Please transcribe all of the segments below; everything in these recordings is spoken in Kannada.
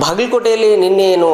ಬಾಗಲಕೋಟೆಯಲ್ಲಿ ನಿನ್ನೆ ಏನು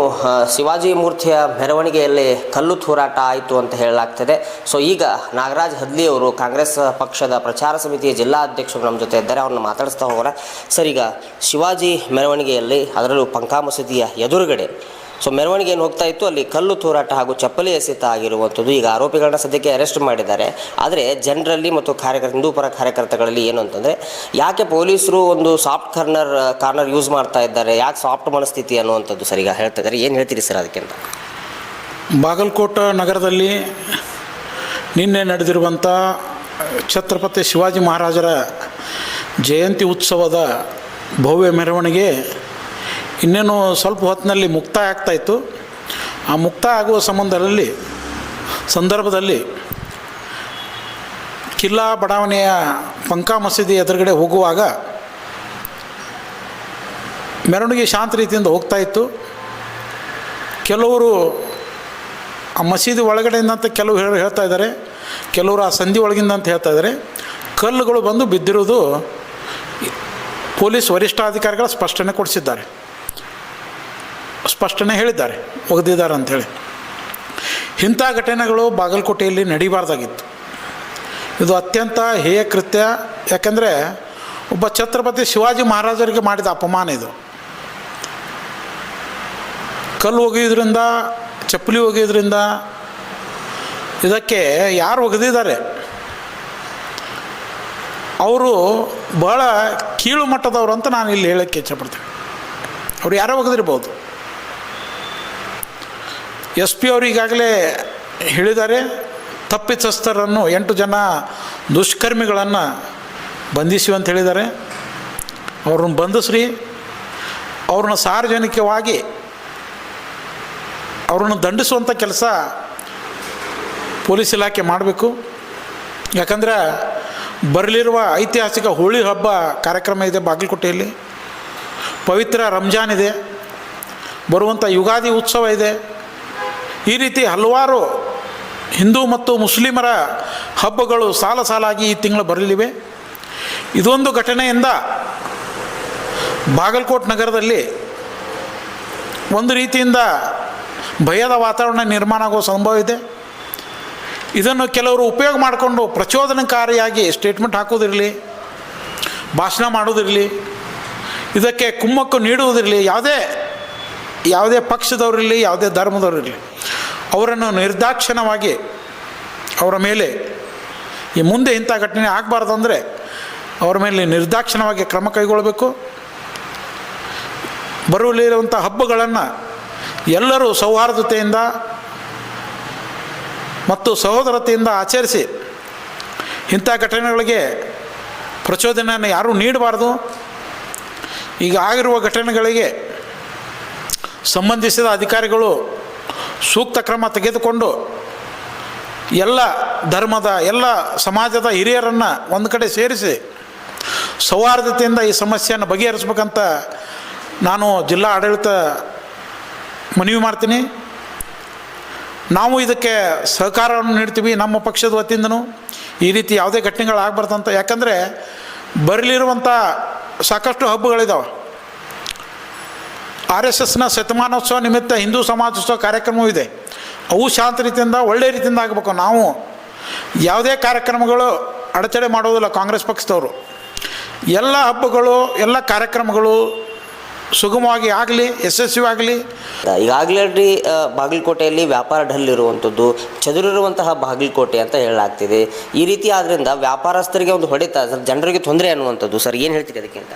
ಶಿವಾಜಿ ಮೂರ್ತಿಯ ಮೆರವಣಿಗೆಯಲ್ಲಿ ಕಲ್ಲು ತೂರಾಟ ಆಯಿತು ಅಂತ ಹೇಳಲಾಗ್ತದೆ. ಸೊ, ಈಗ ನಾಗರಾಜ್ ಹದ್ಲಿ ಅವರು ಕಾಂಗ್ರೆಸ್ ಪಕ್ಷದ ಪ್ರಚಾರ ಸಮಿತಿಯ ಜಿಲ್ಲಾ ಅಧ್ಯಕ್ಷರು ನಮ್ಮ ಜೊತೆ ಇದ್ದಾರೆ, ಅವ್ರನ್ನ ಮಾತಾಡಿಸ್ತಾ ಹೋಗೋಣ. ಸರ್, ಈಗ ಶಿವಾಜಿ ಮೆರವಣಿಗೆಯಲ್ಲಿ ಅದರಲ್ಲೂ ಪಂಕಾ ಮಸೀದಿಯ ಎದುರುಗಡೆ ಸೊ ಮೆರವಣಿಗೆ ಏನು ಹೋಗ್ತಾ ಇತ್ತು? ಅಲ್ಲಿ ಕಲ್ಲು ತೂರಾಟ ಹಾಗೂ ಚಪ್ಪಲಿ ಎಸೆತ ಆಗಿರುವಂಥದ್ದು. ಈಗ ಆರೋಪಿಗಳನ್ನ ಸದ್ಯಕ್ಕೆ ಅರೆಸ್ಟ್ ಮಾಡಿದ್ದಾರೆ. ಆದರೆ ಜನರಲ್ಲಿ ಮತ್ತು ಕಾರ್ಯಕರ್ತ, ಹಿಂದೂ ಪರ ಕಾರ್ಯಕರ್ತಗಳಲ್ಲಿ ಏನು ಅಂತಂದರೆ, ಯಾಕೆ ಪೊಲೀಸರು ಒಂದು ಸಾಫ್ಟ್ ಕಾರ್ನರ್ ಕಾರ್ನರ್ ಯೂಸ್ ಮಾಡ್ತಾ ಇದ್ದಾರೆ? ಯಾಕೆ ಸಾಫ್ಟ್ ಮನಸ್ಥಿತಿ ಅನ್ನುವಂಥದ್ದು ಸರ್ ಈಗ ಹೇಳ್ತಾ ಏನು ಹೇಳ್ತೀರಿ ಸರ್ ಅದಕ್ಕಿಂತ ಬಾಗಲಕೋಟ ನಗರದಲ್ಲಿ ನಿನ್ನೆ ನಡೆದಿರುವಂಥ ಛತ್ರಪತಿ ಶಿವಾಜಿ ಮಹಾರಾಜರ ಜಯಂತಿ ಉತ್ಸವದ ಭವ್ಯ ಮೆರವಣಿಗೆ ಇನ್ನೇನು ಸ್ವಲ್ಪ ಹೊತ್ತಿನಲ್ಲಿ ಮುಕ್ತ ಆಗ್ತಾ ಇತ್ತು. ಆ ಮುಕ್ತ ಆಗುವ ಸಂಬಂಧದಲ್ಲಿ, ಸಂದರ್ಭದಲ್ಲಿ ಕಿಲ್ಲಾ ಬಡಾವಣೆಯ ಪಂಕಾ ಮಸೀದಿ ಎದುರುಗಡೆ ಹೋಗುವಾಗ ಮೆರವಣಿಗೆ ಶಾಂತ ರೀತಿಯಿಂದ ಹೋಗ್ತಾ ಇತ್ತು. ಕೆಲವರು ಆ ಮಸೀದಿ ಒಳಗಡೆಯಿಂದಂತ ಕೆಲವು ಹೇಳಿ, ಹೇಳ್ತಾ ಇದ್ದಾರೆ. ಕೆಲವರು ಆ ಸಂಧಿ ಒಳಗಿಂದ ಅಂತ ಹೇಳ್ತಾ ಇದ್ದಾರೆ. ಕಲ್ಲುಗಳು ಬಂದು ಬಿದ್ದಿರೋದು ಪೊಲೀಸ್ ವರಿಷ್ಠಾಧಿಕಾರಿಗಳ ಸ್ಪಷ್ಟನೆ ಕೊಡಿಸಿದ್ದಾರೆ. ಸ್ಪಷ್ಟನೆ ಹೇಳಿದ್ದಾರೆ, ಒಗೆದಿದ್ದಾರೆ ಅಂಥೇಳಿ ಇಂಥ ಘಟನೆಗಳು ಬಾಗಲಕೋಟೆಯಲ್ಲಿ ನಡೀಬಾರ್ದಾಗಿತ್ತು. ಇದು ಅತ್ಯಂತ ಹೇಯ ಕೃತ್ಯ, ಯಾಕೆಂದರೆ ಒಬ್ಬ ಛತ್ರಪತಿ ಶಿವಾಜಿ ಮಹಾರಾಜರಿಗೆ ಮಾಡಿದ ಅಪಮಾನ ಇದು. ಕಲ್ಲು ಒಗೆಯೋದ್ರಿಂದ ಚಪ್ಪಲಿ ಒಗೆಯೋದ್ರಿಂದ ಇದಕ್ಕೆ ಯಾರು ಒಗೆದಿದ್ದಾರೆ? ಅವರು ಬಹಳ ಕೀಳು ಮಟ್ಟದವರು ಅಂತ ನಾನು ಇಲ್ಲಿ ಹೇಳೋಕ್ಕೆ ಇಚ್ಛಪಡ್ತೀನಿ ಅವ್ರು ಯಾರೋ ಒಗೆದಿರ್ಬೋದು. ಎಸ್ ಪಿ ಅವರಿಗಾಗಲೇ ಹೇಳಿದ್ದಾರೆ, ತಪ್ಪಿತಸ್ಥರನ್ನು ಎಂಟು ಜನ ದುಷ್ಕರ್ಮಿಗಳನ್ನು ಬಂಧಿಸಿ ಅಂತ ಹೇಳಿದ್ದಾರೆ. ಅವ್ರನ್ನ ಬಂಧಿಸ್ರಿ, ಅವ್ರನ್ನ ಸಾರ್ವಜನಿಕವಾಗಿ ಅವ್ರನ್ನ ದಂಡಿಸುವಂಥ ಕೆಲಸ ಪೊಲೀಸ್ ಇಲಾಖೆ ಮಾಡಬೇಕು. ಯಾಕಂದರೆ ಬರಲಿರುವ ಐತಿಹಾಸಿಕ ಹೋಳಿ ಹಬ್ಬ ಕಾರ್ಯಕ್ರಮ ಇದೆ ಬಾಗಲಕೋಟೆಯಲ್ಲಿ. ಪವಿತ್ರ ರಂಜಾನ್ ಇದೆ. ಬರುವಂಥ ಯುಗಾದಿ ಉತ್ಸವ ಇದೆ. ಈ ರೀತಿ ಹಲವಾರು ಹಿಂದೂ ಮತ್ತು ಮುಸ್ಲಿಮರ ಹಬ್ಬಗಳು ಸಾಲ ಸಾಲಾಗಿ ಈ ತಿಂಗಳು ಬರಲಿವೆ. ಇದೊಂದು ಘಟನೆಯಿಂದ ಬಾಗಲಕೋಟೆ ನಗರದಲ್ಲಿ ಒಂದು ರೀತಿಯಿಂದ ಭಯದ ವಾತಾವರಣ ನಿರ್ಮಾಣ ಆಗುವ ಸಂಭವ ಇದೆ. ಇದನ್ನು ಕೆಲವರು ಉಪಯೋಗ ಮಾಡಿಕೊಂಡು ಪ್ರಚೋದನಕಾರಿಯಾಗಿ ಸ್ಟೇಟ್ಮೆಂಟ್ ಹಾಕೋದಿರಲಿ ಭಾಷಣ ಮಾಡೋದಿರಲಿ ಇದಕ್ಕೆ ಕುಮ್ಮಕ್ಕು ನೀಡುವುದಿರಲಿ, ಯಾವುದೇ ಯಾವುದೇ ಪಕ್ಷದವರಿರಲಿ, ಯಾವುದೇ ಧರ್ಮದವರಿರಲಿ. ಅವರನ್ನು ನಿರ್ದಾಕ್ಷಿಣ್ಯವಾಗಿ ಅವರ ಮೇಲೆ ಈ ಮುಂದೆ ಇಂಥ ಘಟನೆ ಆಗಬಾರ್ದು ಅಂದರೆ ಅವರ ಮೇಲೆ ನಿರ್ದಾಕ್ಷಿಣ್ಯವಾಗಿ ಕ್ರಮ ಕೈಗೊಳ್ಳಬೇಕು. ಬರುವಲ್ಲಿರುವಂಥ ಹಬ್ಬಗಳನ್ನು ಎಲ್ಲರೂ ಸೌಹಾರ್ದತೆಯಿಂದ ಮತ್ತು ಸಹೋದರತೆಯಿಂದ ಆಚರಿಸಿ ಇಂಥ ಘಟನೆಗಳಿಗೆ ಪ್ರಚೋದನೆಯನ್ನು ಯಾರೂ ನೀಡಬಾರ್ದು. ಈಗ ಆಗಿರುವ ಘಟನೆಗಳಿಗೆ ಸಂಬಂಧಿಸಿದ ಅಧಿಕಾರಿಗಳು ಸೂಕ್ತ ಕ್ರಮ ತೆಗೆದುಕೊಂಡು ಎಲ್ಲ ಧರ್ಮದ, ಎಲ್ಲ ಸಮಾಜದ ಹಿರಿಯರನ್ನು ಒಂದು ಕಡೆ ಸೇರಿಸಿ ಸೌಹಾರ್ದತೆಯಿಂದ ಈ ಸಮಸ್ಯೆಯನ್ನು ಬಗೆಹರಿಸ್ಬೇಕಂತ ನಾನು ಜಿಲ್ಲಾ ಆಡಳಿತ ಮನವಿ ಮಾಡ್ತೀನಿ. ನಾವು ಇದಕ್ಕೆ ಸಹಕಾರವನ್ನು ನೀಡ್ತೀವಿ ನಮ್ಮ ಪಕ್ಷದ ವತಿಯಿಂದನೂ. ಈ ರೀತಿ ಯಾವುದೇ ಘಟನೆಗಳು ಆಗ್ಬಾರ್ದಂತ ಯಾಕಂದರೆ ಬರಲಿರುವಂಥ ಸಾಕಷ್ಟು ಹಬ್ಬಗಳಿದ್ದಾವೆ ಆರ್ ಎಸ್ ಎಸ್ನ ಶತಮಾನೋತ್ಸವ ನಿಮಿತ್ತ ಹಿಂದೂ ಸಮಾಜೋತ್ಸವ ಕಾರ್ಯಕ್ರಮವೂ ಇದೆ. ಅವು ಶಾಂತ ರೀತಿಯಿಂದ ಒಳ್ಳೆಯ ರೀತಿಯಿಂದ ಆಗಬೇಕು. ನಾವು ಯಾವುದೇ ಕಾರ್ಯಕ್ರಮಗಳು ಅಡಚಣೆ ಮಾಡೋದಿಲ್ಲ ಕಾಂಗ್ರೆಸ್ ಪಕ್ಷದವರು. ಎಲ್ಲ ಹಬ್ಬಗಳು, ಎಲ್ಲ ಕಾರ್ಯಕ್ರಮಗಳು ಸುಗಮವಾಗಿ ಆಗಲಿ, ಯಶಸ್ವಿಯಾಗಲಿ. ಈಗಾಗಲೇ ಬಾಗಲಕೋಟೆಯಲ್ಲಿ ವ್ಯಾಪಾರ ಢಲ್ ಇರುವಂಥದ್ದು, ಚದುರಿರುವಂತಹ ಬಾಗಲಕೋಟೆ ಅಂತ ಹೇಳಲಾಗ್ತಿದೆ. ಈ ರೀತಿ ಆದ್ದರಿಂದ ವ್ಯಾಪಾರಸ್ಥರಿಗೆ ಒಂದು ಹೊಡೆತ, ಸರ್, ಜನರಿಗೆ ತೊಂದರೆ ಅನ್ನುವಂಥದ್ದು, ಸರ್, ಏನು ಹೇಳ್ತೀರಿ ಅದಕ್ಕಿಂತ?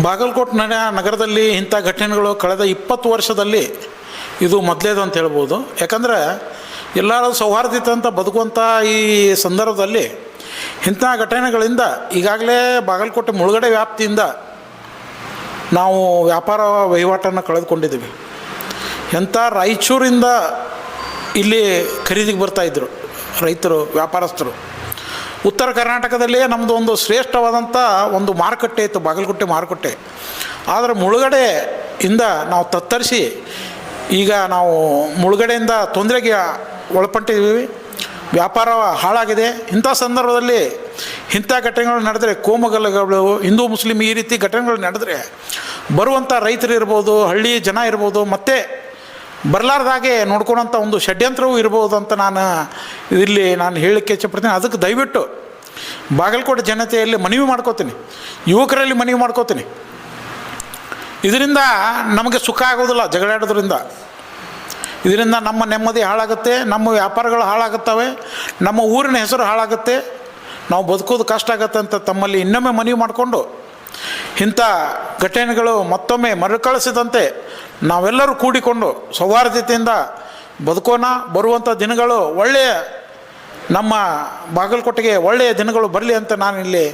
ಬಾಗಲಕೋಟೆ ನಗ ನಗರದಲ್ಲಿ ಇಂಥ ಘಟನೆಗಳು ಕಳೆದ ಇಪ್ಪತ್ತು ವರ್ಷದಲ್ಲಿ ಇದು ಮೊದಲೇದು ಅಂತ ಹೇಳ್ಬೋದು. ಯಾಕಂದರೆ ಎಲ್ಲರೂ ಸೌಹಾರ್ದಿತ ಅಂತ ಬದುಕುವಂಥ ಈ ಸಂದರ್ಭದಲ್ಲಿ ಇಂಥ ಘಟನೆಗಳಿಂದ ಈಗಾಗಲೇ ಬಾಗಲಕೋಟೆ ಮುಳುಗಡೆ ವ್ಯಾಪ್ತಿಯಿಂದ ನಾವು ವ್ಯಾಪಾರ ವಹಿವಾಟನ್ನು ಕಳೆದುಕೊಂಡಿದ್ದೀವಿ. ಎಂಥ ರಾಯಚೂರಿಂದ ಇಲ್ಲಿ ಖರೀದಿಗೆ ಬರ್ತಾಯಿದ್ರು ರೈತರು, ವ್ಯಾಪಾರಸ್ಥರು. ಉತ್ತರ ಕರ್ನಾಟಕದಲ್ಲೇ ನಮ್ಮದು ಒಂದು ಶ್ರೇಷ್ಠವಾದಂಥ ಒಂದು ಮಾರುಕಟ್ಟೆ ಇತ್ತು, ಬಾಗಲಕೋಟೆ ಮಾರುಕಟ್ಟೆ. ಆದರೆ ಮುಳುಗಡೆ ಇಂದ ನಾವು ತತ್ತರಿಸಿ, ಈಗ ನಾವು ಮುಳುಗಡೆಯಿಂದ ತೊಂದರೆಗೆ ಒಳಪಟ್ಟಿದ್ದೀವಿ. ವ್ಯಾಪಾರ ಹಾಳಾಗಿದೆ. ಇಂಥ ಸಂದರ್ಭದಲ್ಲಿ ಇಂಥ ಘಟನೆಗಳು ನಡೆದರೆ, ಕೋಮಗಲಗಳು, ಹಿಂದೂ, ಮುಸ್ಲಿಂ ಈ ರೀತಿ ಘಟನೆಗಳು ನಡೆದರೆ, ಬರುವಂಥ ರೈತರು ಇರ್ಬೋದು, ಹಳ್ಳಿ ಜನ ಇರ್ಬೋದು, ಮತ್ತು ಬರಲಾರ್ದಾಗೆ ನೋಡ್ಕೊಳೋಂಥ ಒಂದು ಷಡ್ಯಂತ್ರವೂ ಇರ್ಬೋದು ಅಂತ ನಾನು ಇಲ್ಲಿ ನಾನು ಹೇಳಲಿಕ್ಕೆ ಇಚ್ಛಪಡ್ತೀನಿ. ಅದಕ್ಕೆ ದಯವಿಟ್ಟು ಬಾಗಲಕೋಟೆ ಜನತೆಯಲ್ಲಿ ಮನವಿ ಮಾಡ್ಕೋತೀನಿ. ಯುವಕರಲ್ಲಿ ಮನವಿ ಮಾಡ್ಕೋತೀನಿ. ಇದರಿಂದ ನಮಗೆ ಸುಖ ಆಗೋದಿಲ್ಲ ಜಗಳಾಡೋದ್ರಿಂದ. ಇದರಿಂದ ನಮ್ಮ ನೆಮ್ಮದಿ ಹಾಳಾಗುತ್ತೆ, ನಮ್ಮ ವ್ಯಾಪಾರಗಳು ಹಾಳಾಗುತ್ತವೆ, ನಮ್ಮ ಊರಿನ ಹೆಸರು ಹಾಳಾಗುತ್ತೆ. ನಾವು ಬದುಕೋದು ಕಷ್ಟ ಆಗುತ್ತೆ ಅಂತ ತಮ್ಮಲ್ಲಿ ಇನ್ನೊಮ್ಮೆ ಮನವಿ ಮಾಡಿಕೊಂಡು ಇಂಥ ಘಟನೆಗಳು ಮತ್ತೊಮ್ಮೆ ಮರುಕಳಿಸಿದಂತೆ ನಾವೆಲ್ಲರೂ ಕೂಡಿಕೊಂಡು ಸೌಹಾರ್ದತೆಯಿಂದ ಬದುಕೋಣ. ಬರುವಂಥ ದಿನಗಳು ಒಳ್ಳೆಯ ನಮ್ಮ ಬಾಗಲಕೋಟೆಗೆ ಒಳ್ಳೆಯ ದಿನಗಳು ಬರಲಿ ಅಂತ ನಾನು ಇಲ್ಲಿ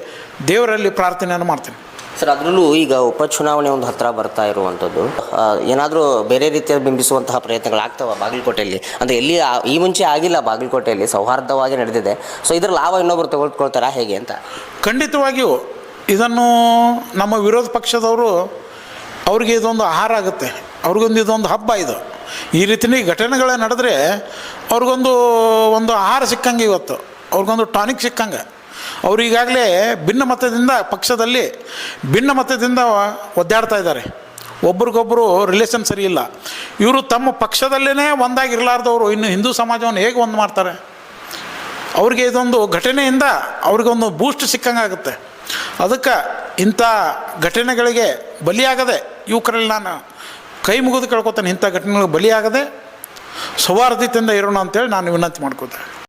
ದೇವರಲ್ಲಿ ಪ್ರಾರ್ಥನೆಯನ್ನು ಮಾಡ್ತೀನಿ. ಸರ್ ಅದರಲ್ಲೂ ಈಗ ಉಪಚುನಾವಣೆ ಒಂದು ಹತ್ತಿರ ಬರ್ತಾ ಇರುವಂಥದ್ದು. ಏನಾದರೂ ಬೇರೆ ರೀತಿಯ ಬಿಂಬಿಸುವಂತಹ ಪ್ರಯತ್ನಗಳಾಗ್ತವೆ ಬಾಗಲಕೋಟೆಯಲ್ಲಿ? ಅಂದರೆ ಎಲ್ಲಿ ಈ ಮುಂಚೆ ಆಗಿಲ್ಲ ಬಾಗಲಕೋಟೆಯಲ್ಲಿ ಸೌಹಾರ್ದವಾಗಿ ನಡೆದಿದೆ. ಸೊ ಇದರ ಲಾಭ ಇನ್ನೊಬ್ಬರು ತೆಗೆದುಕೊಳ್ತಾರಾ ಹೇಗೆ ಅಂತ? ಖಂಡಿತವಾಗಿಯೂ ಇದನ್ನು ನಮ್ಮ ವಿರೋಧ ಪಕ್ಷದವರು ಅವ್ರಿಗೆ ಇದೊಂದು ಆಹಾರ ಆಗುತ್ತೆ. ಅವ್ರಿಗೊಂದು ಇದೊಂದು ಹಬ್ಬ ಇದು. ಈ ರೀತಿಯ ಘಟನೆಗಳು ನಡೆದ್ರೆ ಅವ್ರಿಗೊಂದು ಒಂದು ಆಹಾರ ಸಿಕ್ಕಂಗೆ ಇವತ್ತು. ಅವ್ರಿಗೊಂದು ಟಾನಿಕ್ ಸಿಕ್ಕಂಗೆ. ಅವ್ರು ಈಗಾಗಲೇ ಭಿನ್ನ ಮತದಿಂದ ಪಕ್ಷದಲ್ಲಿ ಭಿನ್ನ ಮತದಿಂದ ಒದ್ದಾಡ್ತಾ ಇದ್ದಾರೆ. ಒಬ್ರಿಗೊಬ್ಬರು ರಿಲೇಷನ್ ಸರಿ ಇಲ್ಲ. ಇವರು ತಮ್ಮ ಪಕ್ಷದಲ್ಲೇ ಒಂದಾಗಿರಲಾರ್ದವರು. ಇನ್ನು ಹಿಂದೂ ಸಮಾಜವನ್ನು ಹೇಗೆ ಒಂದು ಮಾಡ್ತಾರೆ? ಅವ್ರಿಗೆ ಇದೊಂದು ಘಟನೆಯಿಂದ ಅವ್ರಿಗೊಂದು ಬೂಸ್ಟ್ ಸಿಕ್ಕಂಗಾಗುತ್ತೆ ಅದಕ್ಕೆ ಇಂಥ ಘಟನೆಗಳಿಗೆ ಬಲಿಯಾಗದೆ ಯುವಕರಲ್ಲಿ ನಾನು ಕೈ ಮುಗಿದು ಕಳ್ಕೊತಾನೆ ಇಂಥ ಘಟನೆಗಳಿಗೆ ಬಲಿಯಾಗದೆ ಸೌಹಾರ್ದತೆಯಿಂದ ಇರೋಣ ಅಂತೇಳಿ ನಾನು ವಿನಂತಿ ಮಾಡ್ಕೋತೇನೆ.